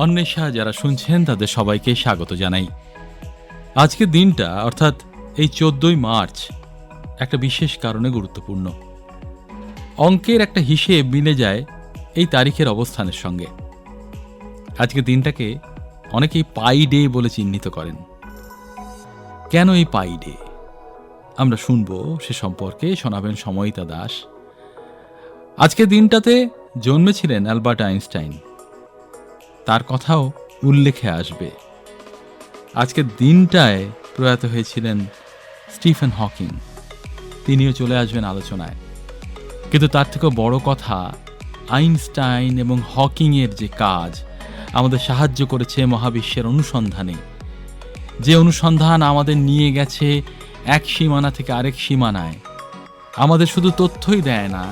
অন্বেষা যারা শুনছেন, তাদের সবাইকে স্বাগত জানাই। আজকের দিনটা, অর্থাৎ এই চোদ্দই মার্চ, একটা বিশেষ কারণে গুরুত্বপূর্ণ। অঙ্কের একটা হিসেব মিলে যায় এই তারিখের অবস্থানের সঙ্গে। আজকের দিনটাকে অনেকেই পাই ডে বলে চিহ্নিত করেন। কেন এই পাই ডে? আমরা শুনব, সে সম্পর্কে শোনাবেন সময়িতা দাস। আজকের দিনটাতে জন্মেছিলেন অ্যালবার্ট আইনস্টাইন। তার কথাও উল্লেখে আসবে। আজকের দিনটায় প্রয়াত হয়েছিলেন স্টিফেন হকিং। তিনিও চলে আসবেন আলোচনায়। কিন্তু তার থেকেও বড় কথা, আইনস্টাইন এবং হকিংয়ের যে কাজ, আমাদের সাহায্য করেছে মহাবিশ্বের অনুসন্ধানে। যে অনুসন্ধান আমাদের নিয়ে গেছে এক সীমানা থেকে আরেক সীমানায়, আমাদের শুধু তথ্যই দেয় না,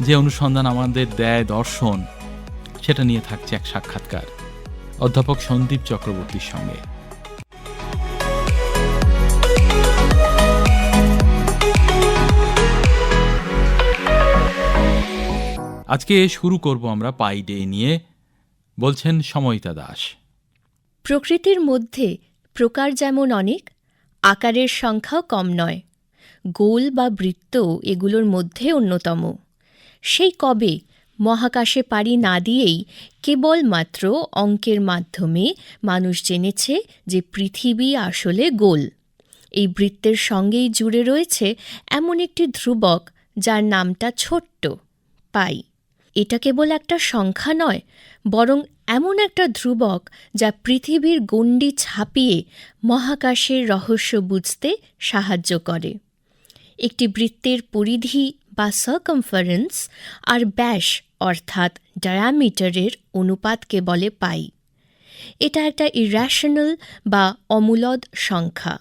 যে অনুসন্ধান আমাদের দেয় দর্শন সেটা নিয়ে থাকছে এক সাক্ষাৎকার। অধ্যাপক সন্দীপ চক্রবর্তীর সঙ্গে। আজকে শুরু করব আমরা পাই ডে নিয়ে। বলছেন সময়িতা দাস। প্রকৃতির মধ্যে প্রকার যেমন অনেক, আকারের সংখ্যাও কম নয়। গোল বা বৃত্ত এগুলোর মধ্যে অন্যতম। সেই কবে মহাকাশে পাড়ি না দিয়েই কেবলমাত্র অঙ্কের মাধ্যমে মানুষ জেনেছে যে পৃথিবী আসলে গোল। এই বৃত্তের সঙ্গেই জুড়ে রয়েছে এমন একটি ধ্রুবক যার নামটা ছোট্ট, পাই। এটা কেবল একটা সংখ্যা নয়, বরং এমন একটা ধ্রুবক যা পৃথিবীর গণ্ডি ছাপিয়ে মহাকাশের রহস্য বুঝতে সাহায্য করে। একটি বৃত্তের পরিধি বা সার্কমফারেন্স আর ব্যাস অর্থাৎ ডায়ামিটারের অনুপাতকে বলে পাই। এটা একটা ইর্যাশনাল বা অমূলদ সংখ্যা।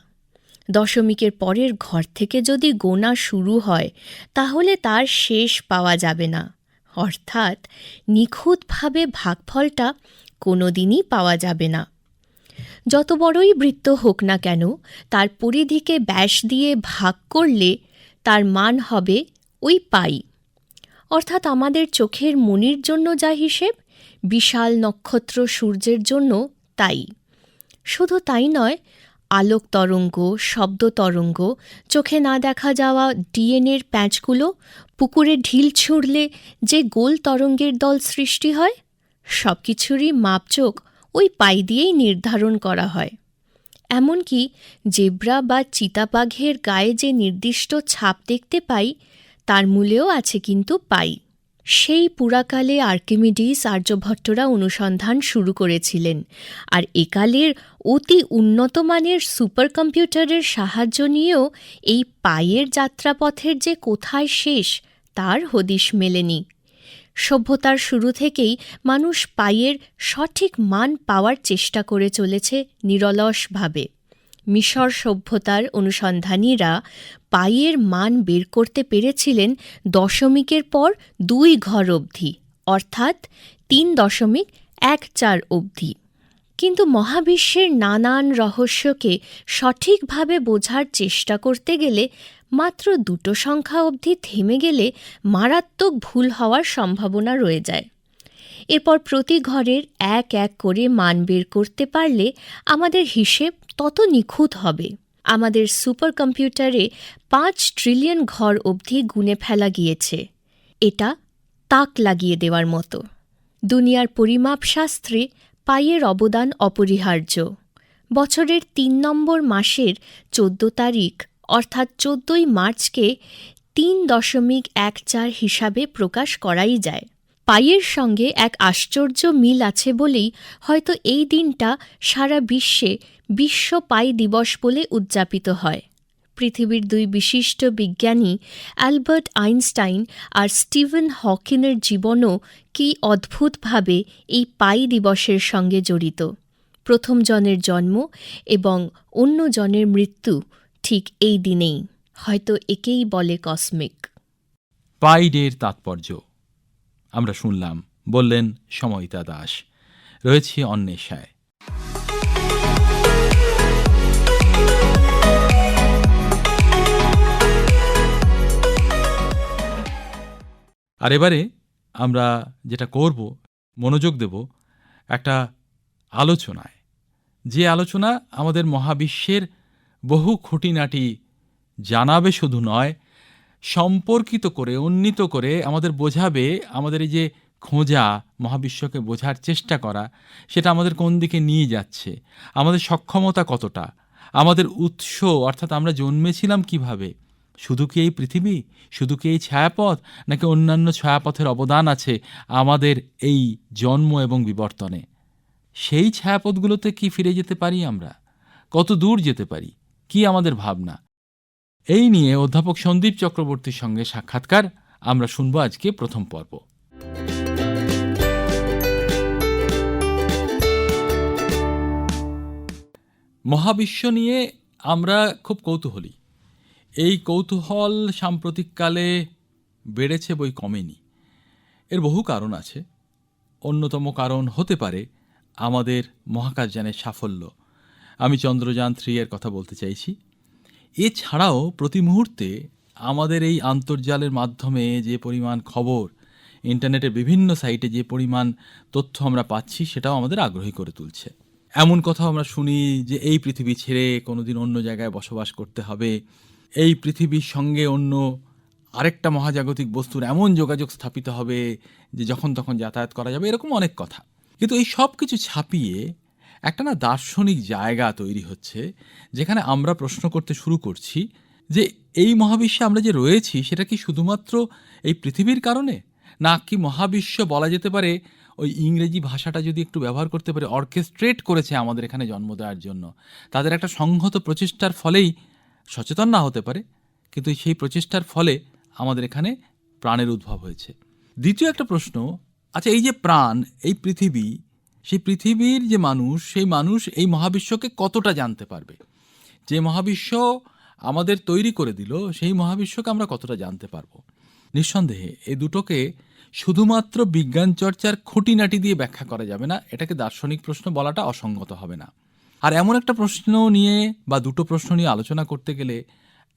দশমিকের পরের ঘর থেকে যদি গোনা শুরু হয়, তাহলে তার শেষ পাওয়া যাবে না। অর্থাৎ নিখুঁতভাবে ভাগফলটা কোনো দিনই পাওয়া যাবে না। যত বড়ই বৃত্ত হোক না কেন, তার পরিধিকে ব্যাস দিয়ে ভাগ করলে তার মান হবে ওই পাই। অর্থাৎ আমাদের চোখের মনির জন্য যা হিসেব, বিশাল নক্ষত্র সূর্যের জন্য তাই। শুধু তাই নয়, আলোক তরঙ্গ, শব্দ তরঙ্গ, চোখে না দেখা যাওয়া ডিএনএর প্যাঁচগুলো, পুকুরে ঢিল ছুঁড়লে যে গোল তরঙ্গের দল সৃষ্টি হয় সব কিছুরই মাপচোক ওই পাই দিয়েই নির্ধারণ করা হয়। এমনকি জেব্রা বা চিতাবাঘের গায়ে যে নির্দিষ্ট ছাপ দেখতে পাই তার মূলেও আছে কিন্তু পাই। সেই পুরাকালে আর্কিমিডিস আর্যভট্টরা অনুসন্ধান শুরু করেছিলেন, আর একালের অতি উন্নত মানের সুপার কম্পিউটারের সাহায্য নিয়েও এই পায়ের যাত্রাপথের যে কোথায় শেষ, তার হদিশ মেলেনি। সভ্যতার শুরু থেকেই মানুষ পায়ের সঠিক মান পাওয়ার চেষ্টা করে চলেছে নিরলসভাবে। মিশর সভ্যতার অনুসন্ধানীরা পায়ের মান বের করতে পেরেছিলেন দশমিকের পর দুই ঘর অবধি, অর্থাৎ তিন দশমিক এক চার অবধি। কিন্তু মহাবিশ্বের নানান রহস্যকে সঠিকভাবে বোঝার চেষ্টা করতে গেলে মাত্র দুটো সংখ্যা অবধি থেমে গেলে মারাত্মক ভুল হওয়ার সম্ভাবনা রয়ে যায়। এরপর প্রতি ঘরের এক এক করে মান বের করতে পারলে আমাদের হিসেব তত নিখুঁত হবে। আমাদের সুপার কম্পিউটারে পাঁচ ট্রিলিয়ন ঘর অবধি গুনে ফেলা গিয়েছে। এটা তাক লাগিয়ে দেওয়ার মতো। দুনিয়ার পরিমাপ শাস্ত্রে পাইয়ের অবদান অপরিহার্য। বছরের তিন নম্বর মাসের চোদ্দ তারিখ, অর্থাৎ চোদ্দই মার্চকে তিন দশমিক এক চার হিসাবে প্রকাশ করাই যায়। পাইয়ের সঙ্গে এক আশ্চর্য মিল আছে বলেই হয়তো এই দিনটা সারা বিশ্বে বিশ্ব পাই দিবস বলে উদযাপিত হয়। পৃথিবীর দুই বিশিষ্ট বিজ্ঞানী অ্যালবার্ট আইনস্টাইন আর স্টিভেন হকিনের জীবনও কি অদ্ভুতভাবে এই পাই দিবসের সঙ্গে জড়িত। প্রথম জনের জন্ম এবং অন্য জনের মৃত্যু ঠিক এই দিনেই, হয়তো একেই বলে কসমিক। পাই ডের তাৎপর্য আমরা শুনলাম, বললেন সময়িতা দাস। রয়েছে অন্বেষায়। আর এবারে আমরা যেটা করব, মনোযোগ দেব একটা আলোচনায়। যে আলোচনা আমাদের মহাবিশ্বের বহু খুঁটিনাটি জানাবে শুধু নয় সম্পর্কিত করে, উন্নীত করে আমাদের বোঝাবে, আমাদের এই যে খোঁজা, মহাবিশ্বকে বোঝার চেষ্টা করা, সেটা আমাদের কোন দিকে নিয়ে যাচ্ছে, আমাদের সক্ষমতা কতটা, আমাদের উৎস, অর্থাৎ আমরা জন্মেছিলাম কীভাবে, শুধু কি এই পৃথিবী, শুধু কি এই ছায়াপথ, নাকি অন্যান্য ছায়াপথের অবদান আছে আমাদের এই জন্ম এবং বিবর্তনে? সেই ছায়াপথগুলোতে কি ফিরে যেতে পারি আমরা? কত দূর যেতে পারি? কি আমাদের ভাবনা? এই নিয়ে অধ্যাপক সন্দীপ চক্রবর্তীর সঙ্গে সাক্ষাৎকার আমরা শুনব আজকে প্রথম পর্ব। মহাবিশ্ব নিয়ে আমরা খুব কৌতূহলী। এই কৌতূহল সাম্প্রতিককালে বেড়েছে বই কমেনি। এর বহু কারণ আছে। অন্যতম কারণ হতে পারে আমাদের মহাকাশযানের সাফল্য। আমি চন্দ্রযান থ্রি এর কথা বলতে চাইছি। এছাড়াও প্রতি মুহূর্তে আমাদের এই আন্তর্জালের মাধ্যমে যে পরিমাণ খবর, ইন্টারনেটের বিভিন্ন সাইটে যে পরিমাণ তথ্য আমরা পাচ্ছি, সেটাও আমাদের আগ্রহী করে তুলছে। এমন কথাও আমরা শুনি যে এই পৃথিবী ছেড়ে কোনোদিন অন্য জায়গায় বসবাস করতে হবে। এই পৃথিবীর সঙ্গে অন্য আরেকটা মহাজাগতিক বস্তুর এমন যোগাযোগ স্থাপিত হবে যে যখন তখন যাতায়াত করা যাবে, এরকম অনেক কথা। কিন্তু এই সব কিছু ছাপিয়ে একটা না দার্শনিক জায়গা তৈরি হচ্ছে, যেখানে আমরা প্রশ্ন করতে শুরু করছি যে এই মহাবিশ্বে আমরা যে রয়েছি, সেটা কি শুধুমাত্র এই পৃথিবীর কারণে? না কি মহাবিশ্ব বলা যেতে পারে ওই ইংরেজি ভাষাটা যদি একটু ব্যবহার করতে পারে, অর্কেস্ট্রেট করেছে আমাদের এখানে জন্ম দেওয়ার জন্য। তাদের একটা সংহত প্রচেষ্টার ফলেই সচেতন না হতে পারে, কিন্তু সেই প্রচেষ্টার ফলে আমাদের এখানে প্রাণের উদ্ভব হয়েছে। দ্বিতীয় একটা প্রশ্ন আচ্ছা এই যে প্রাণ, এই পৃথিবী সেই পৃথিবীর যে মানুষ, সেই মানুষ এই মহাবিশ্বকে কতটা জানতে পারবে? যে মহাবিশ্ব আমাদের তৈরি করে দিল, সেই মহাবিশ্বকে আমরা কতটা জানতে পারব? নিঃসন্দেহে এই দুটোকে শুধুমাত্র বিজ্ঞান চর্চার খুঁটিনাটি দিয়ে ব্যাখ্যা করা যাবে না, এটাকে দার্শনিক প্রশ্ন বলাটা অসঙ্গত হবে না। আর এমন একটা প্রশ্ন নিয়ে বা দুটো প্রশ্ন নিয়ে আলোচনা করতে গেলে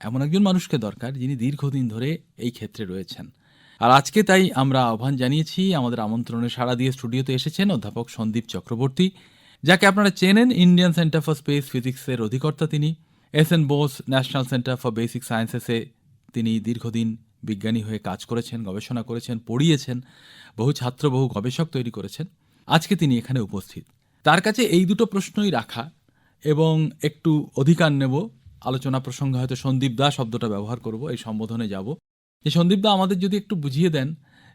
এমন একজন মানুষকে দরকার যিনি দীর্ঘদিন ধরে এই ক্ষেত্রে রয়েছেন। আর আজকে তাই আমরা আহ্বান জানিয়েছি, আমাদের আমন্ত্রণে সাড়া দিয়ে স্টুডিওতে এসেছেন অধ্যাপক সন্দীপ চক্রবর্তী, যাকে আপনারা চেনেন ইন্ডিয়ান সেন্টার ফর স্পেস ফিজিক্সের অধিকর্তা তিনি। S N Bose national centre for basic সায়েন্সেসে তিনি দীর্ঘদিন বিজ্ঞানী হয়ে কাজ করেছেন, গবেষণা করেছেন, পড়িয়েছেন, বহু ছাত্র, বহু গবেষক তৈরি করেছেন। আজকে তিনি এখানে উপস্থিত। তার কাছে এই দুটো প্রশ্নই রাখা এবং একটু অধিকার নেব। আলোচনা প্রসঙ্গে হয়তো সন্দীপ দা শব্দটা ব্যবহার করব, এই সম্বোধনে যাব। যে সন্দীপ দা আমাদের যদি একটু বুঝিয়ে দেন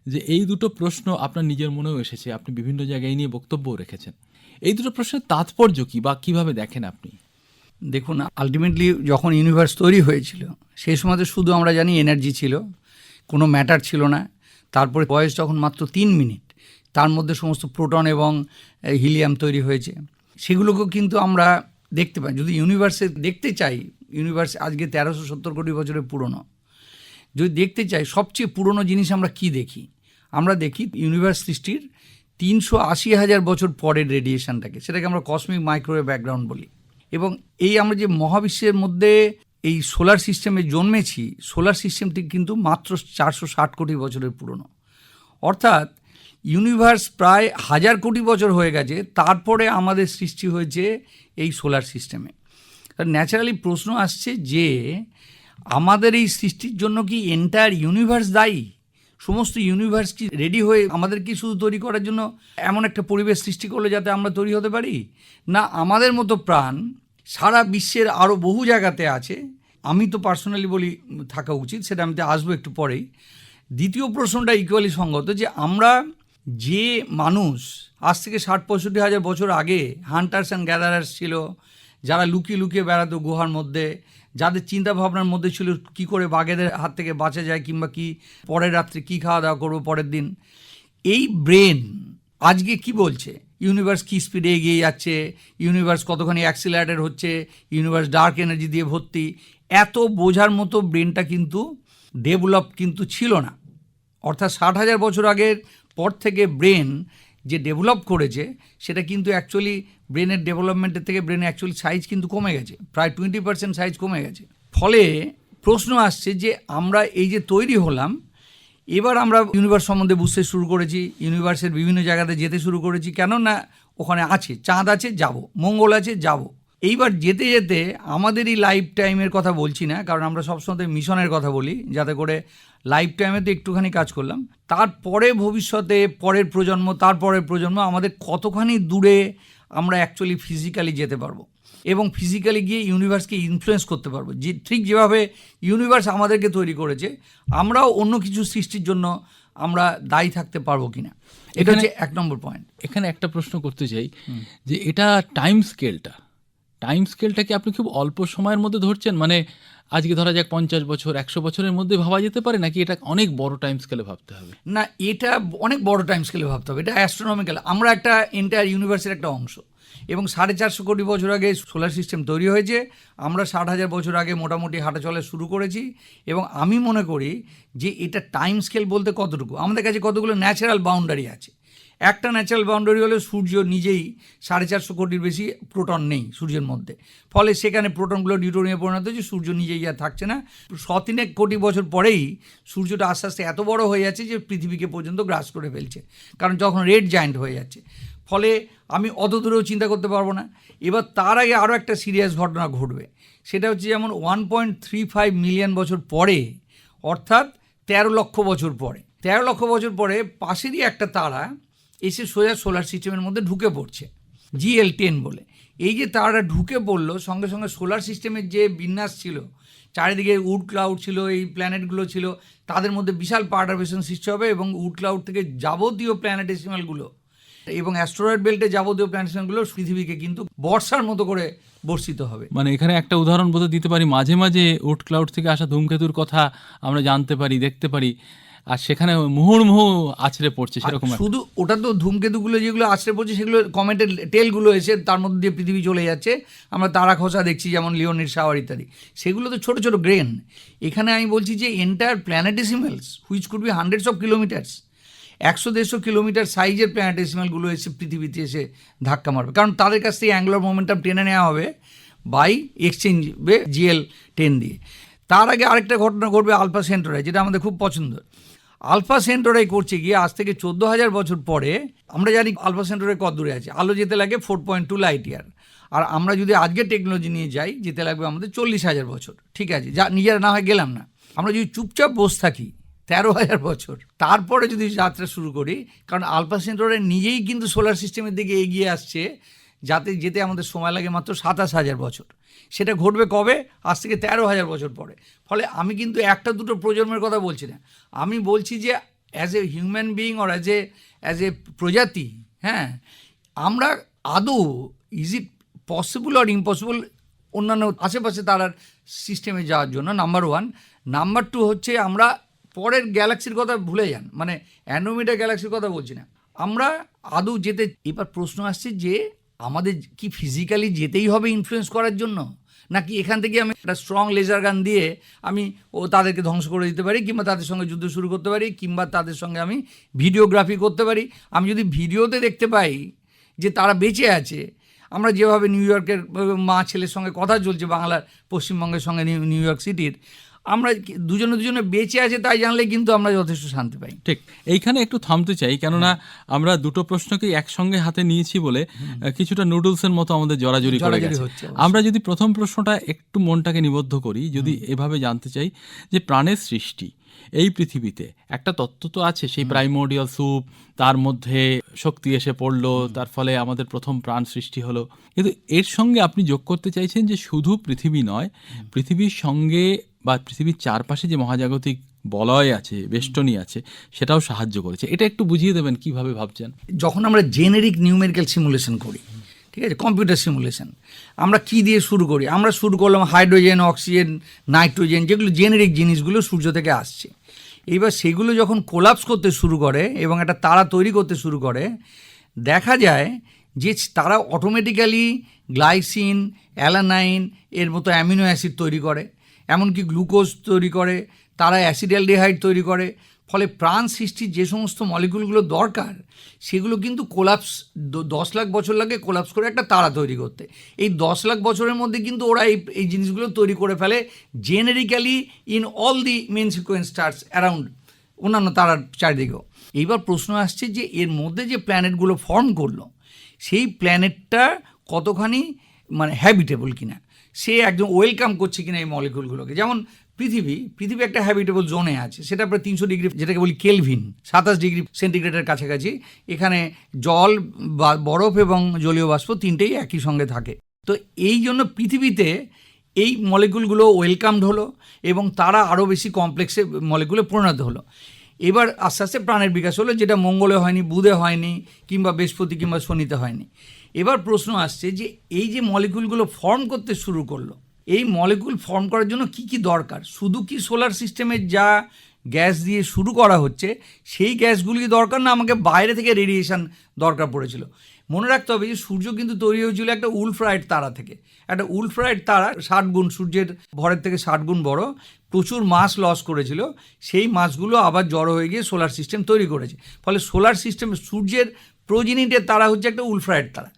যে এই দুটো প্রশ্ন আপনার নিজের মনেও এসেছে, আপনি বিভিন্ন জায়গায় নিয়ে বক্তব্যও রেখেছেন। এই দুটো প্রশ্নের তাৎপর্য কি বা কীভাবে দেখেন আপনি? দেখুন আলটিমেটলি যখন ইউনিভার্স তৈরি হয়েছিল, সেই সময় শুধু আমরা জানি এনার্জি ছিল, কোনো ম্যাটার ছিল না। তারপরে বয়স যখন মাত্র তিন মিনিট, তার মধ্যে সমস্ত প্রোটন এবং হিলিয়াম তৈরি হয়েছে। সেগুলোকেও কিন্তু আমরা দেখতে পাই। যদি ইউনিভার্সে দেখতে চাই ইউনিভার্স আজকে তেরোশো সত্তর কোটি বছরের পুরনো যদি দেখতে চাই সবচেয়ে পুরনো জিনিস আমরা কি দেখি? আমরা দেখি ইউনিভার্স সৃষ্টির তিনশো আশি হাজার বছর পরের রেডিয়েশনটাকে সেটাকে আমরা কসমিক মাইক্রোওয়েভ ব্যাকগ্রাউন্ড বলি। এবং এই আমরা যে মহাবিশ্বের মধ্যে এই সোলার সিস্টেমে জন্মেছি সোলার সিস্টেমটি কিন্তু মাত্র চারশো ষাট কোটি বছরের পুরনো। অর্থাৎ ইউনিভার্স প্রায় হাজার কোটি বছর হয়ে গেছে, তারপরে আমাদের সৃষ্টি হয়েছে এই সোলার সিস্টেমে ন্যাচারালি প্রশ্ন আসছে যে আমাদের এই সৃষ্টির জন্য কি এন্টায়ার ইউনিভার্স দায়ী? সমস্ত ইউনিভার্স কি রেডি হয়ে আমাদের কি শুধু তৈরি করার জন্য এমন একটা পরিবেশ সৃষ্টি করলে যাতে আমরা তৈরি হতে পারি? না, আমাদের মতো প্রাণ সারা বিশ্বের আরও বহু জায়গাতে আছে। আমি তো পার্সোনালি বলি, থাকা উচিত, সেটা আমি তো আসব একটু পরেই। দ্বিতীয় প্রশ্নটা ইকুয়ালি সঙ্গত, যে আমরা যে মানুষ, আজ থেকে ষাট পঁয়ষট্টি হাজার বছর আগে হান্টার্স অ্যান্ড গ্যাদারার্স ছিল, যারা লুকিয়ে লুকিয়ে বেড়াতো গুহার মধ্যে যাদের চিন্তা ভাবনার মধ্যে ছিল কি করে বাঘেদের হাত থেকে বাঁচা যায় কিংবা কি পরের রাত্রে কি খাওয়া দাওয়া করব পরের দিন, এই ব্রেন আজকে কি বলছে? ইউনিভার্স কি স্পিডে এগিয়ে যাচ্ছে? ইউনিভার্স কতখানি অ্যাক্সিলারেটেড হচ্ছে? ইউনিভার্স ডার্ক এনার্জি দিয়ে ভর্তি? এত বোঝার মতো ব্রেনটা কিন্তু ডেভেলপ কিন্তু ছিল না। অর্থাৎ ষাট হাজার বছর আগের পর থেকে ব্রেন যে ডেভেলপ করেছে, সেটা কিন্তু অ্যাকচুয়ালি ব্রেনের ডেভেলপমেন্টের থেকে ব্রেনের অ্যাকচুয়ালি সাইজ কিন্তু কমে গেছে, প্রায় টোয়েন্টি পার্সেন্ট সাইজ কমে গেছে। ফলে প্রশ্ন আসছে যে আমরা এই যে তৈরি হলাম, এবার আমরা ইউনিভার্স সম্বন্ধে বুঝতে শুরু করেছি ইউনিভার্সের বিভিন্ন জায়গাতে যেতে শুরু করেছি, কেননা ওখানে আছে, চাঁদ আছে, যাব, মঙ্গল আছে, যাব। এইবার যেতে যেতে আমাদের এই লাইফ টাইমের কথা বলছি না কারণ আমরা সবসময় মিশনের কথা বলি যাতে করে লাইফ টাইমে তো একটুখানি কাজ করলাম। তারপরে ভবিষ্যতে পরের প্রজন্ম তারপরের প্রজন্ম আমাদের কতখানি দূরে আমরা অ্যাকচুয়ালি ফিজিক্যালি যেতে পারব এবং ফিজিক্যালি গিয়ে ইউনিভার্সকে ইনফ্লুয়েন্স করতে পারব। যে ঠিক যেভাবে ইউনিভার্স আমাদেরকে তৈরি করেছে আমরাও অন্য কিছু সৃষ্টির জন্য আমরা দায়ী থাকতে পারব কিনা। এটা হচ্ছে এক নম্বর পয়েন্ট এখানে একটা প্রশ্ন করতে চাই যে এটা টাইম স্কেলটা টাইম স্কেলটা কি আপনি খুব অল্প সময়ের মধ্যে ধরছেন? মানে আজকে ধরা যাক পঞ্চাশ বছর, একশো বছরের মধ্যে ভাবা যেতে পারে, নাকি এটা অনেক বড় টাইম স্কেলে ভাবতে হবে? না, এটা অনেক বড় টাইম স্কেলে ভাবতে হবে। এটা অ্যাস্ট্রোনমিক্যাল আমরা একটা এন্টায়ার ইউনিভার্সের একটা অংশ। এবং সাড়ে চারশো কোটি বছর আগে সোলার সিস্টেম তৈরি হয়েছে। আমরা ষাট হাজার বছর আগে মোটামুটি হাঁটা চলা শুরু করেছি। এবং আমি মনে করি যে এটা টাইম স্কেল বলতে কতটুকু? আমাদের কাছে কতগুলো ন্যাচারাল বাউন্ডারি আছে। একটা ন্যাচারাল বাউন্ডারি হলে সূর্য নিজেই সাড়ে চারশো কোটির বেশি প্রোটন নেই সূর্যের মধ্যে। ফলে সেখানে প্রোটনগুলো নিউট্রনিয়ে পরিণত হচ্ছে সূর্য নিজেই আর থাকছে না। শতিনেক কোটি বছর পরেই সূর্যটা আস্তে আস্তে এত বড় হয়ে যাচ্ছে যে পৃথিবীকে পর্যন্ত গ্রাস করে ফেলছে। কারণ যখন রেড জায়েন্ট হয়ে যাচ্ছে। ফলে আমি অত দূরেও চিন্তা করতে পারব না। এবার তার আগে আরও একটা সিরিয়াস ঘটনা ঘটবে। সেটা হচ্ছে যেমন one point three five million বছর পরে, অর্থাৎ তেরো লক্ষ বছর পরে। তেরো লক্ষ বছর পরে পাশেরই একটা তারা এসে সোজা সোলার সিস্টেমের মধ্যে ঢুকে পড়ছে জিএল টেন বলে। এই যে তারাটা ঢুকে পড়ল, সঙ্গে সঙ্গে সোলার সিস্টেমের যে বিন্যাস ছিল, চারিদিকে উড ক্লাউড ছিল, এই প্ল্যানেটগুলো ছিল, তাদের মধ্যে বিশাল পার্টারভেশন সৃষ্টি হবে এবং উড ক্লাউড থেকে যাবতীয় প্ল্যানেটেসিমালগুলো এবং অ্যাস্ট্রয়েড বেল্টে যাবতীয় প্ল্যানেটেশনগুলো পৃথিবীকে কিন্তু বর্ষার মতো করে বর্ষিত হবে। মানে এখানে একটা উদাহরণ বোধ দিতে পারি, মাঝে মাঝে উড ক্লাউড থেকে আসা ধূমকেতুর কথা আমরা জানতে পারি, দেখতে পারি। আর সেখানে মুহুর্মুহ আছড়ে পড়ছে সেরকম শুধু ওটা তো ধূমকেতুগুলো যেগুলো আছড়ে পড়ছে সেগুলো কমেন্টের টেলগুলো এসে তার মধ্যে দিয়ে পৃথিবী চলে যাচ্ছে। আমরা তারা খোসা দেখছি যেমন লিওনির শাওয়ার ইত্যাদি। সেগুলো তো ছোট ছোট গ্রেন এখানে আমি বলছি যে entire planetesimals which could be hundreds of kilometres একশো দেড়শো কিলোমিটার সাইজের প্ল্যানেটেসিমালগুলো এসে পৃথিবীতে এসে ধাক্কা মারবে। কারণ তাদের কাছ থেকে অ্যাঙ্গুলার মোমেন্টাম টেনে নেওয়া হবে বাই এক্সচেঞ্জ জিএল টেন দিয়ে। তার আগে আরেকটা ঘটনা ঘটবে আলফা সেন্টোরায় যেটা আমাদের খুব পছন্দ আলফা সেন্টোরাই করছে গিয়ে আজ থেকে চোদ্দ হাজার বছর পরে আমরা জানি আলফা সেন্টোরে কত দূরে আছে। আলো যেতে লাগে four point two light year. আর আমরা যদি আজকে টেকনোলজি নিয়ে যাই, যেতে লাগবে আমাদের চল্লিশ হাজার বছর। ঠিক আছে, যা নিজেরা না হয় গেলাম না। আমরা যদি চুপচাপ বসে থাকি তেরো হাজার বছর, তারপরে যদি যাত্রা শুরু করি, কারণ আলফা সেন্টোরে নিজেই কিন্তু সোলার সিস্টেমের দিকে এগিয়ে আসছে যাতে যেতে আমাদের সময় লাগে মাত্র সাতাশ হাজার বছর। সেটা ঘটবে কবে? আজ থেকে তেরো হাজার বছর পরে। ফলে আমি কিন্তু একটা দুটো প্রজন্মের কথা বলছি না। আমি বলছি যে as a human being or as a as a প্রজাতি হ্যাঁ আমরা আদৌ ইজ ইট পসিবল আর ইম্পসিবল অন্যান্য আশেপাশে তারার সিস্টেমে যাওয়ার জন্য নাম্বার ওয়ান নাম্বার টু হচ্ছে আমরা পরের গ্যালাক্সির কথা ভুলে যান। মানে অ্যান্ড্রোমিডা গ্যালাক্সির কথা বলছি না। আমরা আদৌ যেতে, এবার প্রশ্ন আসছে যে আমাদের কি ফিজিক্যালি যেতেই হবে ইনফ্লুয়েন্স করার জন্য? নাকি এখান থেকে আমি একটা স্ট্রং লেজার গান দিয়ে আমি ও তাদেরকে ধ্বংস করে দিতে পারি, কিংবা তাদের সঙ্গে যুদ্ধ শুরু করতে পারি, কিংবা তাদের সঙ্গে আমি ভিডিওগ্রাফি করতে পারি? আমি যদি ভিডিওতে দেখতে পাই যে তারা বেঁচে আছে, আমরা যেভাবে নিউ ইয়র্কের মা ছেলের সঙ্গে কথা চলছে, বাংলার পশ্চিমবঙ্গের সঙ্গে নিউ ইয়র্ক সিটির আমরা দুজনে দুজনে বেঁচে আছে তাই জানলে কিন্তু আমরা যথেষ্ট শান্তি পাই। ঠিক এইখানে একটু থামতে চাই কেননা আমরা দুটো প্রশ্নকেই একসঙ্গে হাতে নিয়েছি বলে কিছুটা নুডলসের মতো আমাদের জড়াজড়ি করে গেছে। আমরা যদি প্রথম প্রশ্নটা একটু মনটাকে নিবদ্ধ করি যদি এভাবে জানতে চাই যে প্রাণের সৃষ্টি এই পৃথিবীতে একটা তত্ত্ব তো আছে সেই প্রাইমোডিয়াল স্যুপ তার মধ্যে শক্তি এসে পড়ল তার ফলে আমাদের প্রথম প্রাণ সৃষ্টি হলো। কিন্তু এর সঙ্গে আপনি যোগ করতে চাইছেন যে শুধু পৃথিবী নয় পৃথিবীর সঙ্গে বা পৃথিবীর চারপাশে যে মহাজাগতিক বলয় আছে, বেষ্টনী আছে, সেটাও সাহায্য করেছে। এটা একটু বুঝিয়ে দেবেন কীভাবে ভাবছেন? যখন আমরা জেনেরিক নিউমেরিক্যাল সিমুলেশন করি, ঠিক আছে? কম্পিউটার সিমুলেশন, আমরা কি দিয়ে শুরু করি? আমরা শুরু করলাম হাইড্রোজেন, অক্সিজেন, নাইট্রোজেন, যেগুলো জেনেরিক জিনিসগুলো সূর্য থেকে আসছে। এইবার সেগুলো যখন কোলাপস করতে শুরু করে এবং একটা তারা তৈরি করতে শুরু করে, দেখা যায় যে তারা অটোমেটিক্যালি গ্লাইসিন অ্যালানাইন এর মতো অ্যামিনো অ্যাসিড তৈরি করে। এমনকি গ্লুকোজ তৈরি করে, তারা অ্যাসিডালডিহাইড তৈরি করে, ফলে প্রাণ সৃষ্টির যে সমস্ত মলিকুলগুলো দরকার, সেগুলো কিন্তু কোলাপস দশ লাখ বছর লাগে কোলাপস করে একটা তারা তৈরি করতে। এই দশ লাখ বছরের মধ্যে কিন্তু ওরা এই এই জিনিসগুলো তৈরি করে ফেলে generically in all the main sequence stars around অন্যান্য তারার চারিদিকেও। এইবার প্রশ্ন আসছে যে এর মধ্যে যে প্ল্যানেটগুলো ফর্ম করল, সেই প্ল্যানেটটা কতখানি মানে হ্যাবিটেবল কিনা? সে একদম ওয়েলকাম করছে কিনা এই মলিকুলগুলোকে। যেমন পৃথিবী পৃথিবী একটা হ্যাবিটেবল জোনে আছে। সেটা প্রায় তিনশো ডিগ্রি, যেটাকে বলি কেলভিন, সাতাশ ডিগ্রি সেন্টিগ্রেডের কাছাকাছি। এখানে জল, বা বরফ এবং জলীয় বাষ্প তিনটেই একই সঙ্গে থাকে। তো এই জন্য পৃথিবীতে এই মলিকুলগুলো ওয়েলকামড হলো এবং তারা আরও বেশি কমপ্লেক্সে মলিকুলে পরিণত হলো। এবার আস্তে আস্তে প্রাণের বিকাশ হলো, যেটা মঙ্গলে হয়নি, বুধে হয়নি, কিংবা বৃহস্পতি কিংবা শনিতে হয়নি। এবার প্রশ্ন আসছে যে এই যে মলিকুলগুলো ফর্ম করতে শুরু করল, এই মলিকুল ফর্ম করার জন্য কি কি দরকার? শুধু কি সোলার সিস্টেমের যা গ্যাস দিয়ে শুরু করা হচ্ছে, সেই গ্যাসগুলি দরকার না আমাকে বাইরে থেকে রেডিয়েশন দরকার পড়েছিল? মনে রাখতে হবে যে সূর্য কিন্তু তৈরি হয়েছিল একটা উলফ্রাইড তারা থেকে। একটা উলফ্রাইড তারা ষাট গুণ, সূর্যের ভরের থেকে ষাট গুণ বড়, প্রচুর মাস লস করেছিল, সেই মাসগুলো আবার জড়ো হয়ে গিয়ে সোলার সিস্টেম তৈরি করেছে। ফলে সোলার সিস্টেম সূর্যের প্রোজেনিটের তারা হচ্ছে একটা উলফ্রাইড তারা।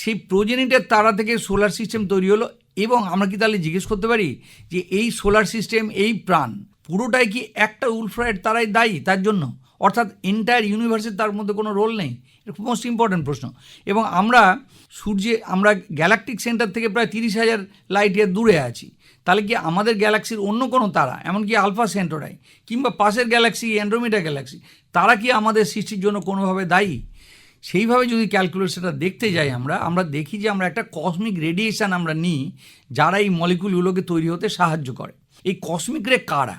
সেই প্রোজেনিটের তারা থেকে সোলার সিস্টেম তৈরি হলো এবং আমরা কি তাহলে জিজ্ঞেস করতে পারি যে এই সোলার সিস্টেম, এই প্রাণ পুরোটাই কি একটা উলফ্রাইড তারাই দায়ী তার জন্য? অর্থাৎ এন্টায়ার ইউনিভার্সের তার মধ্যে কোনো রোল নেই? এটা খুব মোস্ট ইম্পর্ট্যান্ট প্রশ্ন। এবং আমরা সূর্যে, আমরা গ্যালাকটিক সেন্টার থেকে প্রায় তিরিশ হাজার লাইট ইয়ার দূরে আছি। তাহলে কি আমাদের গ্যালাক্সির অন্য কোনো তারা, এমনকি আলফা সেন্টোরাই কিংবা পাশের গ্যালাক্সি অ্যান্ড্রোমিডা গ্যালাক্সি তারা কি আমাদের সৃষ্টির জন্য কোনোভাবে দায়ী? সেইভাবে যদি ক্যালকুলেশনটা দেখতে যাই আমরা আমরা দেখি যে আমরা একটা কসমিক রেডিয়েশান আমরা নিই, যারা এই মলিকুলগুলোকে তৈরি হতে সাহায্য করে। এই কসমিক রে কারা?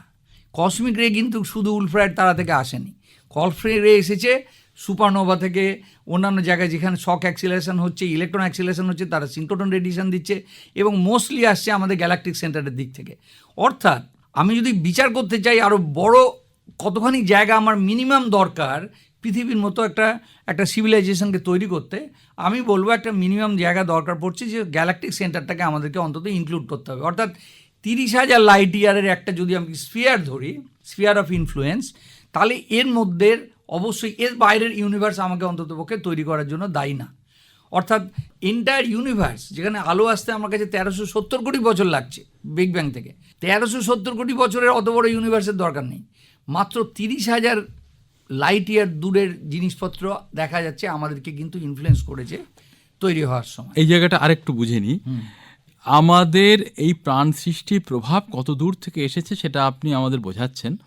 কসমিক রে কিন্তু শুধু উলফ্রাইড তারা থেকে আসেনি। কসমিক রে এসেছে সুপারনোভা থেকে, অন্যান্য জায়গায় যেখানে শক অ্যাক্সিলেশন হচ্ছে ইলেকট্রন অ্যাক্সিলেশন হচ্ছে, তারা সিঙ্কোটন রেডিয়েশন দিচ্ছে এবং মোস্টলি আসছে আমাদের গ্যালাকটিক সেন্টারের দিক থেকে। অর্থাৎ আমি যদি বিচার করতে চাই আরও বড় কতখানি জায়গা আমার মিনিমাম দরকার পৃথিবীর মতো একটা একটা সিভিলাইজেশনকে তৈরি করতে আমি বলব একটা মিনিমাম জায়গা দরকার পড়ছে যে গ্যালাকটিক সেন্টারটাকে আমাদেরকে অন্তত ইনক্লুড করতে হবে। অর্থাৎ তিরিশ হাজার লাইট ইয়ারের একটা যদি আমি স্ফিয়ার ধরি স্পিয়ার অফ ইনফ্লুয়েন্স তাহলে এর মধ্যে অবশ্যই এর বাইরের ইউনিভার্স আমাকে অন্ততপক্ষে তৈরি করার জন্য দায়ী না। অর্থাৎ এন্টায়ার ইউনিভার্স যেখানে আলো আসতে আমার কাছে তেরোশো সত্তর কোটি বছর লাগছে বিগ ব্যাং থেকে। তেরোশো সত্তর কোটি বছরের অত বড় ইউনিভার্সের দরকার নেই। মাত্র তিরিশ হাজার লাইট ইয়ার দূরের জিনিসপত্র দেখা যাচ্ছে আমাদেরকে কিন্তু ইনফ্লুয়েন্স করেছে তৈরি হওয়ার সময়। এই জায়গাটা আরেকটু বুঝে নিই। আমাদের এই প্রাণ সৃষ্টির প্রভাব কত দূর থেকে এসেছে সেটা আপনি আমাদের বোঝাচ্ছেন।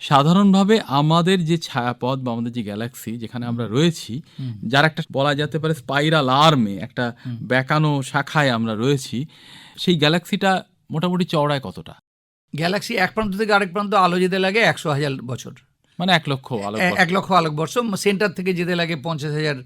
সাধারণভাবে আমাদের যে ছায়াপথ বা আমাদের যে গ্যালাক্সি যেখানে আমরা রয়েছি যার একটা বলা যেতে পারে স্পাইরাল আর্মে একটা বেঁকানো শাখায় আমরা রয়েছি সেই গ্যালাক্সিটা মোটামুটি চওড়ায় কতটা? গ্যালাক্সি এক প্রান্ত থেকে আরেক প্রান্ত আলো যেতে লাগে একশো হাজার বছর। মানে এক লক্ষ এক লক্ষ আলোকবর্ষ। সেন্টার থেকে যেতে লাগে পঞ্চাশ হাজার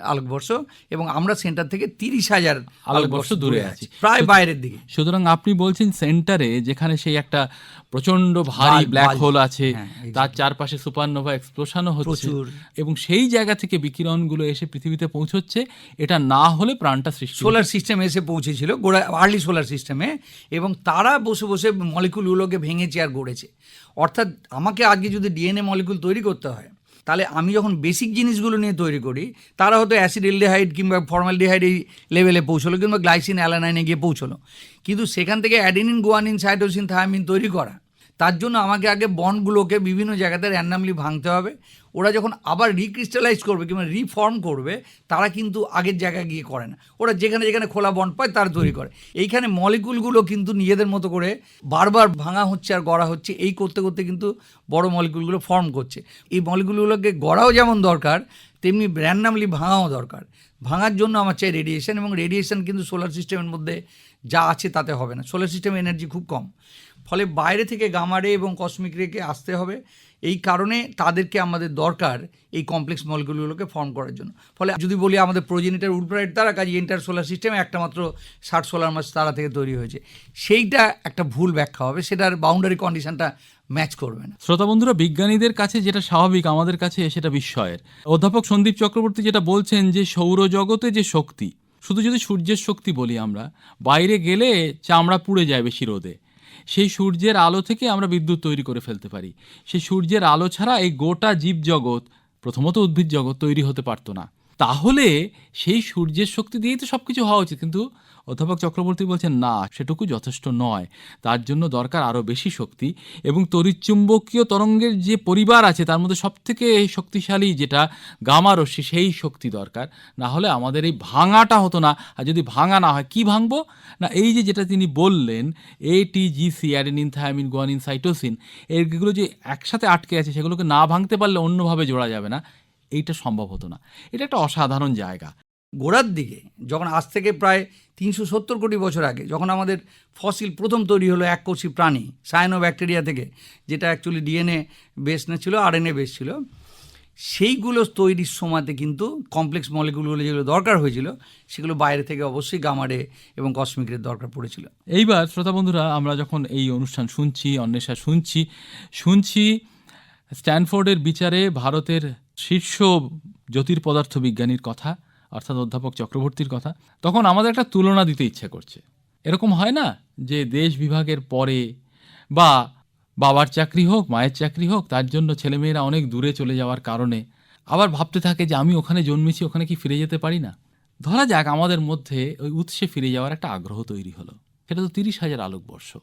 আলোকবর্ষ এবং আমরা সেন্টার থেকে তিরিশ হাজার আলোকবর্ষ দূরে আছি। প্রায় বাইরের দিকে। সুতরাং আপনি বলছেন সেন্টারে যেখানে সেই একটা প্রচণ্ড ভারী ব্ল্যাক হোল আছে হ্যাঁ, তার চারপাশে সুপারনোভা এক্সপ্লোশনও হচ্ছে। এবং সেই জায়গা থেকে বিকিরণগুলো এসে পৃথিবীতে পৌঁছচ্ছে এটা না হলে প্রাণটা সৃষ্টি সোলার সিস্টেম এসে পৌঁছেছিল গোড়া আর্লি সোলার সিস্টেমে এবং তারা বসে বসে মলিকুলগুলোকে ভেঙেছে আর গড়েছে। অর্থাৎ আমাকে আজকে যদি ডিএনএ মলিকুল তৈরি করতে হয় তাহলে আমি যখন বেসিক জিনিসগুলো নিয়ে তৈরি করি, তারা হয়তো অ্যাসিড এলডিহাইড কিংবা ফর্মালডিহাইড এই লেভেলে পৌঁছলো কিংবা গ্লাইসিন অ্যালানাইনে গিয়ে পৌঁছলো। কিন্তু সেখান থেকে অ্যাডিনিন গোয়ানিন সাইটোসিন থায়ামিন তৈরি করা তার জন্য আমাকে আগে বন্ডগুলোকে বিভিন্ন জায়গাতে র্যান্ডামলি ভাঙতে হবে। ওরা যখন আবার রিক্রিস্টালাইজ করবে কিংবা রিফর্ম করবে, তারা কিন্তু আগের জায়গায় গিয়ে করে না। ওরা যেখানে যেখানে খোলা বন্ড পায়, তারা তৈরি করে। এইখানে মলিকুলগুলো কিন্তু নিজেদের মতো করে বারবার ভাঙা হচ্ছে আর গড়া হচ্ছে, এই করতে করতে কিন্তু বড় মলিকুলগুলো ফর্ম করছে। এই মলিকুলগুলোকে গড়াও যেমন দরকার, তেমনি র্যান্ডামলি ভাঙাও দরকার। ভাঙার জন্য আমার চাই রেডিয়েশন এবং রেডিয়েশন কিন্তু সোলার সিস্টেমের মধ্যে যা আছে তাতে হবে না। সোলার সিস্টেম এনার্জি খুব কম। ফলে বাইরে থেকে গামারে এবং কসমিক রেকে আসতে হবে। এই কারণে তাদেরকে আমাদের দরকার এই কমপ্লেক্স মলিকুলগুলোকে ফর্ম করার জন্য। ফলে যদি বলি আমাদের প্রোজেনিটার উলপ্রাইট তারা কাজে এন্টার সোলার সিস্টেম একটা মাত্র ষাট সোলার মাস তারা থেকে তৈরি হয়েছে। সেইটা একটা ভুল ব্যাখ্যা হবে, সেটার বাউন্ডারি কন্ডিশনটা ম্যাচ করবে না। শ্রোতা বন্ধুরা, বিজ্ঞানীদের কাছে যেটা স্বাভাবিক, আমাদের কাছে সেটা বিস্ময়ের। অধ্যাপক সন্দীপ চক্রবর্তী যেটা বলছেন যে সৌরজগতে যে শক্তি, শুধু যদি সূর্যের শক্তি বলি আমরা, বাইরে গেলে চামড়া পুড়ে যায় বেশি রোদে। সেই সূর্যের আলো থেকে আমরা বিদ্যুৎ তৈরি করে ফেলতে পারি। সেই সূর্যের আলো ছাড়া এই গোটা জীবজগৎ, প্রথমত উদ্ভিদ জগৎ তৈরি হতে পারতো না। তাহলে সেই সূর্যের শক্তি দিয়েই তো সব কিছু হওয়া উচিত। কিন্তু অধ্যাপক চক্রবর্তী বলছেন, না, সেটুকু যথেষ্ট নয়। তার জন্য দরকার আরও বেশি শক্তি এবং তড়িৎচুম্বকীয় তরঙ্গের যে পরিবার আছে, তার মধ্যে সবথেকে শক্তিশালী যেটা গামা রশ্মি, সেই শক্তি দরকার। না হলে আমাদের এই ভাঙাটা হতো না। আর যদি ভাঙা না হয়, কি ভাঙবো? না, এই যে যেটা তিনি বললেন A T G C adenine thymine guanine cytosine এগুলো যে একসাথে আটকে আছে, সেগুলোকে না ভাঙতে পারলে অন্যভাবে জোড়া যাবে না। এইটা সম্ভব হতো না। এটা একটা অসাধারণ জায়গা। গোড়ার দিকে, যখন আজ থেকে প্রায় তিনশো সত্তর কোটি বছর আগে, যখন আমাদের ফসিল প্রথম তৈরি হলো এককোষী প্রাণী সায়ানো ব্যাকটেরিয়া থেকে, যেটা অ্যাকচুয়ালি ডিএনএ বেস না ছিল আরএনএ বেস ছিল, সেইগুলো তৈরির সময়তে কিন্তু কমপ্লেক্স মলিকুলগুলো যেগুলো দরকার হয়েছিল, সেগুলো বাইরে থেকে অবশ্যই গামারে এবং কসমিকের দরকার পড়েছিল। এইবার শ্রোতা বন্ধুরা, আমরা যখন এই অনুষ্ঠান শুনছি, অন্বেষা শুনছি শুনছি স্ট্যানফোর্ডের বিচারে ভারতের শীর্ষ জ্যোতির্পদার্থ বিজ্ঞানীর কথা। অর্থাৎ অধ্যাপক চক্রবর্তীর কথা তখন আমাদের একটা তুলনা দিতে ইচ্ছে করছে। এরকম হয় না যে দেশ বিভাগের পরে বা বাবার চাকরি হোক মায়ের চাকরি হোক তার জন্য ছেলেমেয়েরা অনেক দূরে চলে যাওয়ার কারণে আবার ভাবতে থাকে যে আমি ওখানে জন্মেছি ওখানে কি ফিরে যেতে পারি না। ধরা যাক আমাদের মধ্যে ওই উৎসে ফিরে যাওয়ার একটা আগ্রহ তৈরি হলো। সেটা তো তিরিশ হাজার আলোকবর্ষ।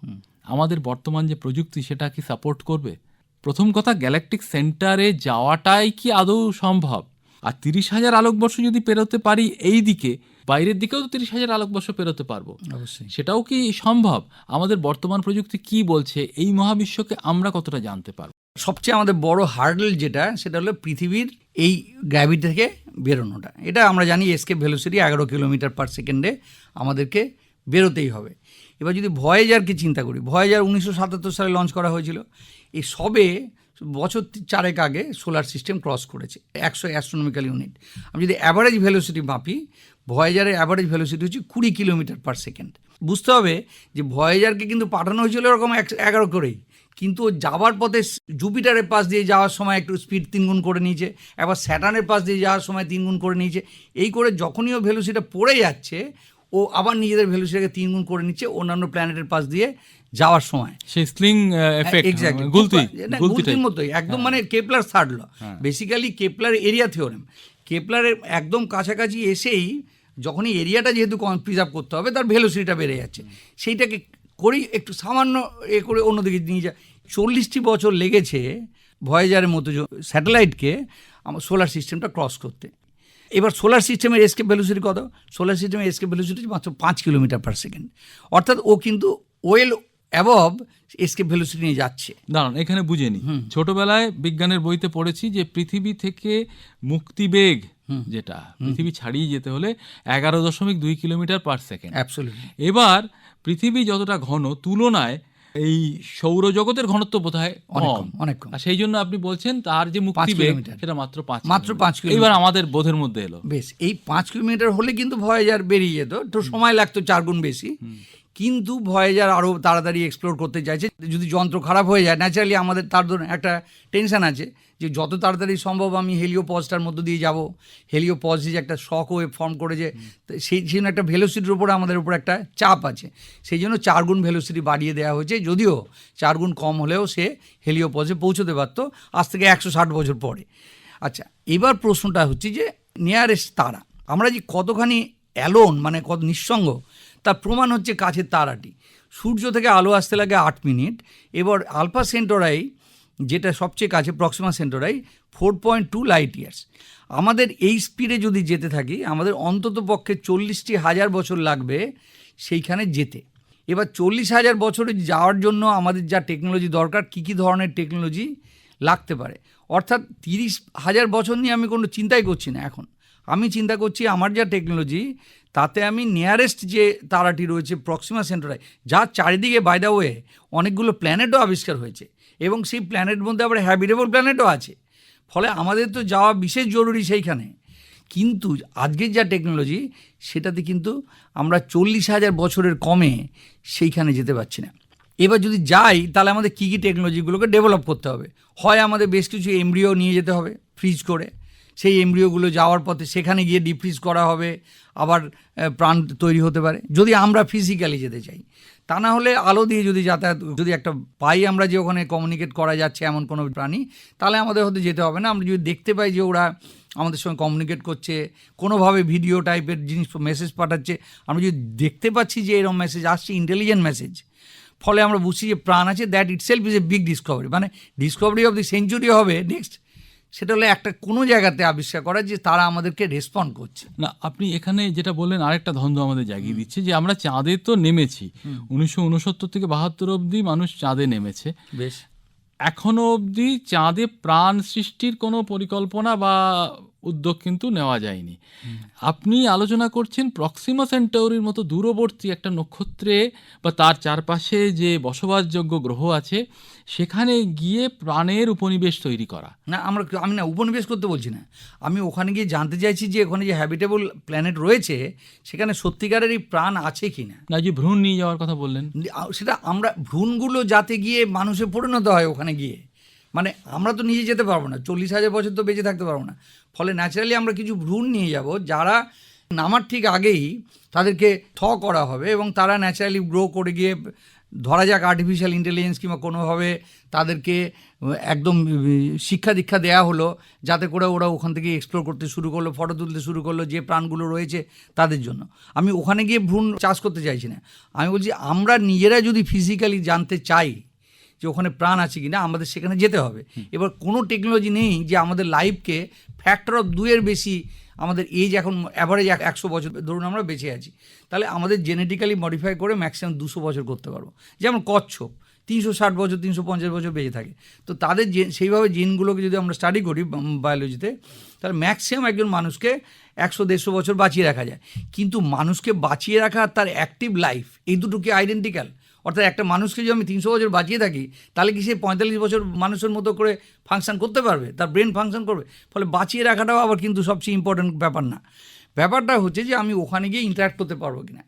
আমাদের বর্তমান যে প্রযুক্তি সেটা কি সাপোর্ট করবে? প্রথম কথা গ্যালাকটিক সেন্টারে যাওয়াটাই কি আদৌ সম্ভব? আর তিরিশ হাজার আলোকবর্ষ যদি পেরোতে পারি এই দিকে বাইরের দিকেও তো তিরিশ হাজার আলোকবর্ষ পেরোতে পারব। অবশ্যই। সেটাও কি সম্ভব? আমাদের বর্তমান প্রযুক্তি কি বলছে? এই মহাবিশ্বকে আমরা কতটা জানতে পারব? সবচেয়ে আমাদের বড় হার্ডেল যেটা সেটা হলো পৃথিবীর এই গ্র্যাভিটি থেকে বেরোনোটা। এটা আমরা জানি এসকে ভেলোসিটি এগারো কিলোমিটার পার সেকেন্ডে আমাদেরকে বেরোতেই হবে। এবার যদি ভয়েজারকে চিন্তা করি ভয়েজার উনিশশো সাতাত্তর সালে লঞ্চ করা হয়েছিল। এই সবে বছর চারেক আগে সোলার সিস্টেম ক্রস করেছে, একশো অ্যাস্ট্রোনমিক্যাল ইউনিট। আমি যদি অ্যাভারেজ ভেলোসিটি মাপি ভয়েজারের অ্যাভারেজ ভেলোসিটি হচ্ছে কুড়ি কিলোমিটার পার সেকেন্ড বুঝতে হবে যে ভয়েজারকে কিন্তু পাঠানো হয়েছিল এরকম এগারো করেই, কিন্তু যাওয়ার পথে জুপিটারের পাশ দিয়ে যাওয়ার সময় একটু স্পিড তিনগুণ করে নিয়েছে আবার স্যাটার্নের পাশ দিয়ে যাওয়ার সময় তিনগুণ করে নিয়েছে। এই করে যখনই ও ভ্যালুসিটা পড়ে যাচ্ছে, ও আবার নিজেদের ভ্যালুসিটাকে তিনগুণ করে নিচ্ছে, অন্যান্য প্ল্যানেটের পাশ দিয়ে যাওয়ার সময়। সেই স্লিং এফেক্ট গুলতি গুলতির মতোই একদম মানে Kepler third law basically Kepler area theorem কেপলারের একদম কাছাকাছি এসেই যখনই এরিয়াটা যেহেতু প্রিজার্ভ করতে হবে তার ভেলোসিটিটা বেড়ে যাচ্ছে। সেইটাকে করেই একটু সামান্য এ করে অন্যদিকে নিয়ে যা চল্লিশটি বছর লেগেছে ভয়েজারের মতো স্যাটেলাইটকে আমার সোলার সিস্টেমটা ক্রস করতে। এবার সোলার সিস্টেমের এসকে ভ্যালুসিটি কত? সোলার সিস্টেমের এসকে ভ্যালুসিটি মাত্র পাঁচ কিলোমিটার পার সেকেন্ড অর্থাৎ ও কিন্তু ওয়েল অ্যাবভ এসকে ভ্যালুসিটি নিয়ে যাচ্ছে। দাঁড়ান এখানে বুঝে নি। ছোটবেলায় বিজ্ঞানের বইতে পড়েছি যে পৃথিবী থেকে মুক্তিবেগ যেটা পৃথিবী ছাড়িয়ে যেতে হলে এগারো দশমিক দুই কিলোমিটার পার সেকেন্ড। এবার পৃথিবী যতটা ঘন তুলনায় এই সৌরজগতের ঘনত্ব বোধহয় অনেক কম। অনেক। আর সেই জন্য আপনি বলছেন তার যে কিলোমিটার। সেটা মাত্র পাঁচ মাত্র পাঁচ কিলোমিটার। এবার আমাদের বোধের মধ্যে এলো। বেশ এই পাঁচ কিলোমিটার হলে কিন্তু ভয়েজার বেরিয়ে যেত একটু সময় লাগতো চার গুণ বেশি। কিন্তু ভয়েজার আরও তাড়াতাড়ি এক্সপ্লোর করতে চাইছে, যদি যন্ত্র খারাপ হয়ে যায় ন্যাচারালি আমাদের তার ধরুন একটা টেনশন আছে যে যত তাড়াতাড়ি সম্ভব আমি হেলিও পজটার মধ্য দিয়ে যাব। হেলিও পজ যে একটা শখ ওয়েভ ফর্ম করে যে সেই জন্য একটা ভেলোসিটির উপরে আমাদের উপর একটা চাপ আছে। সেই জন্য চার গুণ ভেলোসিটি বাড়িয়ে দেওয়া হয়েছে, যদিও চার গুণ কম হলেও সে হেলিও পজে পৌঁছতে পারতো আজ থেকে একশো ষাট বছর পরে। আচ্ছা এবার প্রশ্নটা হচ্ছে যে নিয়ারেস্ট তারা, আমরা যে কতখানি অ্যালোন মানে কত নিঃসঙ্গ তার প্রমাণ হচ্ছে কাছের তারাটি। সূর্য থেকে আলো আসতে লাগে আট মিনিট। এবার আলফা সেন্টোরাই, যেটা সবচেয়ে কাছে Proxima Centauri, four point two light years. আমাদের এই স্পিডে যদি যেতে থাকি, আমাদের অন্তত পক্ষে চল্লিশটি হাজার বছর লাগবে সেইখানে যেতে। এবার চল্লিশ হাজার বছরে যাওয়ার জন্য আমাদের যা টেকনোলজি দরকার, কী কী ধরনের টেকনোলজি লাগতে পারে? অর্থাৎ তিরিশ হাজার বছর নিয়ে আমি কোনো চিন্তাই করছি না এখন। আমি চিন্তা করছি আমার যা টেকনোলজি তাতে আমি নিয়ারেস্ট যে তারাটি রয়েছে প্রক্সিমা সেন্টারায় যার চারিদিকে বাই দ্য ওয়ে অনেকগুলো প্ল্যানেটও আবিষ্কার হয়েছে এবং সেই প্ল্যানেট মধ্যে আবার হ্যাবিটেবল প্ল্যানেটও আছে। ফলে আমাদের তো যাওয়া বিশেষ জরুরি সেইখানে। কিন্তু আজকের যা টেকনোলজি সেটাতে কিন্তু আমরা চল্লিশ হাজার বছরের কমে সেইখানে যেতে পারছি না। এবার যদি যাই, তাহলে আমাদের কী কী টেকনোলজিগুলোকে ডেভেলপ করতে হবে? হয় আমাদের বেশ কিছু এমব্রিও নিয়ে যেতে হবে ফ্রিজ করে। সেই এমব্রিওগুলো যাওয়ার পথে সেখানে গিয়ে ডিফ্রিজ করা হবে, আবার প্রাণ তৈরি হতে পারে। যদি আমরা ফিজিক্যালি যেতে চাই, তা না হলে আলো দিয়ে যদি যাতায়াত, যদি একটা পাই আমরা যে ওখানে কমিউনিকেট করা যাচ্ছে এমন কোনো প্রাণী, তাহলে আমাদের হতে যেতে হবে না। আমরা যদি দেখতে পাই যে ওরা আমাদের সঙ্গে কমিউনিকেট করছে, কোনোভাবে ভিডিও টাইপের জিনিস মেসেজ পাঠাচ্ছে, আমরা যদি দেখতে পাচ্ছি যে এরকম মেসেজ আসছে ইন্টেলিজেন্ট মেসেজ ফলে আমরা বুঝছি যে প্রাণ আছে that itself is a big discovery মানে ডিসকভারি অফ দি সেঞ্চুরি হবে নেক্সট সেটা হলো একটা কোনো জায়গাতে আবিষ্কার করা যে তারা আমাদেরকে রেসপন্ড করছে। না আপনি এখানে যেটা বললেন আরেকটা ধন্দ আমাদের জাগিয়ে দিচ্ছে যে আমরা চাঁদে তো নেমেছি। উনিশশো উনসত্তর থেকে বাহাত্তর অবধি মানুষ চাঁদে নেমেছে। বেশ। এখনও অবধি চাঁদে প্রাণ সৃষ্টির কোনো পরিকল্পনা বা উদ্যোগ কিন্তু নেওয়া যায়নি। আপনি আলোচনা করছেন প্রক্সিমা সেন্টাউরির মতো দূরবর্তী একটা নক্ষত্রে বা তার চারপাশে যে বসবাসযোগ্য গ্রহ আছে সেখানে গিয়ে প্রাণের উপনিবেশ তৈরি করা। না আমরা আমি না উপনিবেশ করতে বলছি না। আমি ওখানে গিয়ে জানতে চাইছি যে ওখানে যে হ্যাবিটেবল প্ল্যানেট রয়েছে সেখানে সত্যিকারেরই প্রাণ আছে কি না না যে ভ্রূণ নিয়ে যাওয়ার কথা বললেন। সেটা আমরা ভ্রূণগুলো যাতে গিয়ে মানুষে পরিণত হয় ওখানে গিয়ে। মানে আমরা তো নিজে যেতে পারব না, চল্লিশ হাজার বছর তো বেঁচে থাকতে পারব না। ফলে ন্যাচারালি আমরা কিছু ভ্রূণ নিয়ে যাব যারা নামার ঠিক আগেই তাদেরকে থ করা হবে এবং তারা ন্যাচারালি গ্রো করে গিয়ে ধরা যাক আর্টিফিশিয়াল ইন্টেলিজেন্স কিংবা কোনোভাবে তাদেরকে একদম শিক্ষা দীক্ষা দেয়া হলো যাতে করে ওরা ওখান থেকে এক্সপ্লোর করতে শুরু করল ফটো তুলতে শুরু করল যে প্রাণগুলো রয়েছে তাদের জন্য। আমি ওখানে গিয়ে ভ্রূণ চাষ করতে চাইছি না। আমি বলছি আমরা নিজেরা যদি ফিজিক্যালি জানতে চাই যে ওখানে প্রাণ আছে কিনা আমাদের সেখানে যেতে হবে। এবার কোনো টেকনোলজি নেই যে আমাদের লাইফকে ফ্যাক্টর অফ দুয়ের বেশি আমাদের এজ এখন অ্যাভারেজ একশো বছর ধরুন আমরা বেঁচে আছি। তাহলে আমাদের জেনেটিক্যালি মডিফাই করে ম্যাক্সিমাম দুশো বছর করতে পারব। যেমন কচ্ছপ তিনশো ষাট বছর তিনশো পঞ্চাশ বছর বেঁচে থাকে। তো তাদের যে সেইভাবে জিনগুলোকে যদি আমরা স্টাডি করি বায়োলজিতে তাহলে ম্যাক্সিমাম একজন মানুষকে একশো দেড়শো বছর বাঁচিয়ে রাখা যায়। কিন্তু মানুষকে বাঁচিয়ে রাখা আর তার অ্যাক্টিভ লাইফ এই দুটো কি আইডেন্টিক্যাল অর্থাৎ একটা মানুষকে যদি আমি তিনশো বছর বাঁচিয়ে থাকি, তাহলে কি সে পঁয়তাল্লিশ বছর মানুষের মতো করে ফাংশন করতে পারবে? তার ব্রেন ফাংশন করবে? ফলে বাঁচিয়ে রাখাটাও আবার কিন্তু সবচেয়ে ইম্পর্ট্যান্ট ব্যাপার না। ব্যাপারটা হচ্ছে যে, আমি ওখানে গিয়ে ইন্টারাক্ট করতে পারব কিনা?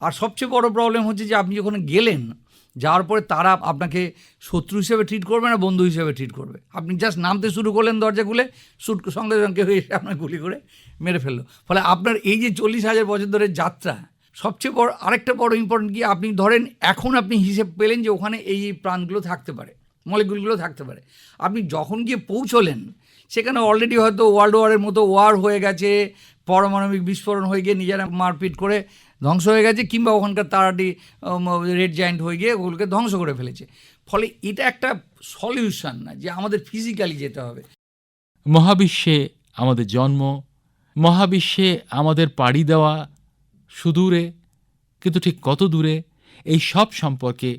আর সবচেয়ে বড় প্রবলেম হচ্ছে যে, আপনি যখন গেলেন, যাওয়ার পরে তারা আপনাকে শত্রু হিসেবে ট্রিট করবে না বন্ধু হিসেবে ট্রিট করবে। আপনি জাস্ট নামতে শুরু করলেন দরজা খুলে শুট সঙ্গে সঙ্গে হয়ে এসে আপনার গুলি করে মেরে ফেলল। ফলে আপনার এই যে চল্লিশ হাজার বছর ধরে যাত্রা সবচেয়ে বড়, আরেকটা বড় ইম্পর্টেন্ট কি, আপনি ধরেন এখন আপনি হিসেব পেলেন যে ওখানে এই এই প্রাণগুলো থাকতে পারে মলিকুলগুলো থাকতে পারে। আপনি যখন গিয়ে পৌঁছলেন, সেখানে অলরেডি হয়তো ওয়ার্ল্ড ওয়ারের মতো ওয়ার হয়ে গেছে, পারমাণবিক বিস্ফোরণ হয়ে গিয়ে নিজেরা মারপিট করে ধ্বংস হয়ে গেছে, কিংবা ওখানকার তারাটি রেড জায়েন্ট হয়ে গিয়ে ওগুলোকে ধ্বংস করে ফেলেছে। ফলে এটা একটা সলিউশন না, যে আমাদের ফিজিক্যালি যেতে হবে। মহাবিশ্বে আমাদের জন্ম, মহাবিশ্বে আমাদের পাড়ি দেওয়া সুদূরে, কিন্তু ঠিক কত দূরে, এই সব সম্পর্কে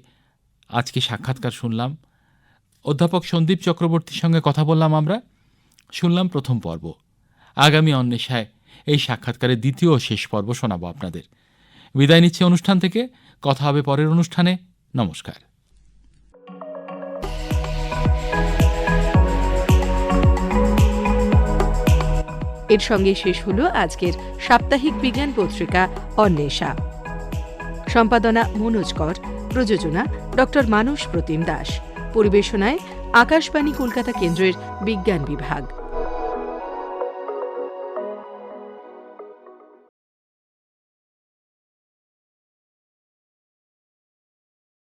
আজকে সাক্ষাৎকার শুনলাম। অধ্যাপক সন্দীপ চক্রবর্তীর সঙ্গে কথা বললাম আমরা। শুনলাম প্রথম পর্ব। আগামী অন্বেষায় এই সাক্ষাৎকারের দ্বিতীয় শেষ পর্ব শোনাব আপনাদের। বিদায় নিচ্ছে অনুষ্ঠান থেকে। কথা হবে পরের অনুষ্ঠানে। নমস্কার। এর সঙ্গে শেষ হলো আজকের সাপ্তাহিক বিজ্ঞান পত্রিকা অন্বেষা। সম্পাদনা মনোজ কর, প্রযোজনা ডক্টর মানস প্রতিম দাস। পরিবেশনায় আকাশবাণী কলকাতা কেন্দ্রের বিজ্ঞান বিভাগ।